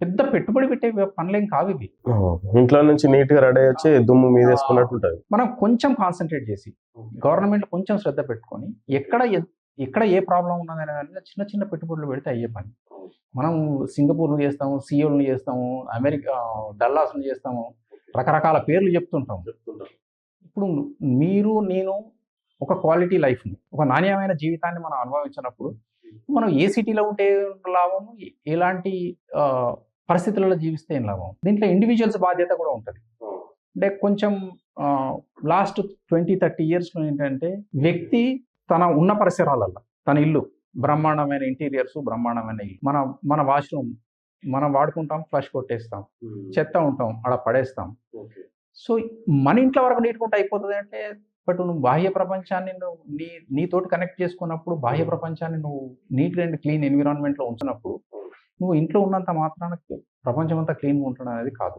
పెద్ద పెట్టుబడి పెట్టే పనులేం కావు ఇవి. ఇంట్లో నుంచి నీట్గా రెడీ వచ్చి దుమ్ము మీద వేసుకున్నట్టు ఉంటది మనం కొంచెం కాన్సన్ట్రేట్ చేసి గవర్నమెంట్ కొంచెం శ్రద్ధ పెట్టుకొని ఎక్కడ ఎక్కడ ఏ ప్రాబ్లం ఉన్నదనే దాని మీద చిన్న చిన్న పెట్టుబడులు పెడితే అయ్యే పని. మనం సింగపూర్ను చేస్తాము సియోల్ని చేస్తాము అమెరికా డల్లాస్ను చేస్తాము రకరకాల పేర్లు చెప్తుంటాం. ఇప్పుడు మీరు నేను ఒక క్వాలిటీ లైఫ్ని ఒక నాణ్యమైన జీవితాన్ని మనం అనుభవించినప్పుడు మనం ఏ సిటీలో ఉంటే లాభము? ఎ- ఎలాంటి ఆ, పరిస్థితులలో జీవిస్తే ఏం లాభం? దీంట్లో ఇండివిజువల్స్ బాధ్యత కూడా ఉంటుంది. అంటే కొంచెం లాస్ట్ ట్వంటీ థర్టీ ఇయర్స్లో ఏంటంటే వ్యక్తి తన ఉన్న పరిసరాలలో తన ఇల్లు బ్రహ్మాండమైన ఇంటీరియర్స్ బ్రహ్మాండమైన ఇల్లు. మన మన వాష్రూమ్ మనం వాడుకుంటాం ఫ్లష్ కొట్టేస్తాం చెత్త ఉంటాం అక్కడ పడేస్తాం. సో మన ఇంట్లో వరకు నీటుకుంటే అయిపోతుంది అంటే బట్ నువ్వు బాహ్య ప్రపంచాన్ని నువ్వు నీ నీతోటి కనెక్ట్ చేసుకున్నప్పుడు బాహ్య ప్రపంచాన్ని నువ్వు నీట్ అండ్ క్లీన్ ఎన్విరాన్మెంట్లో ఉంచినప్పుడు నువ్వు ఇంట్లో ఉన్నంత మాత్రాన ప్రపంచం అంతా క్లీన్గా ఉండడం అనేది కాదు.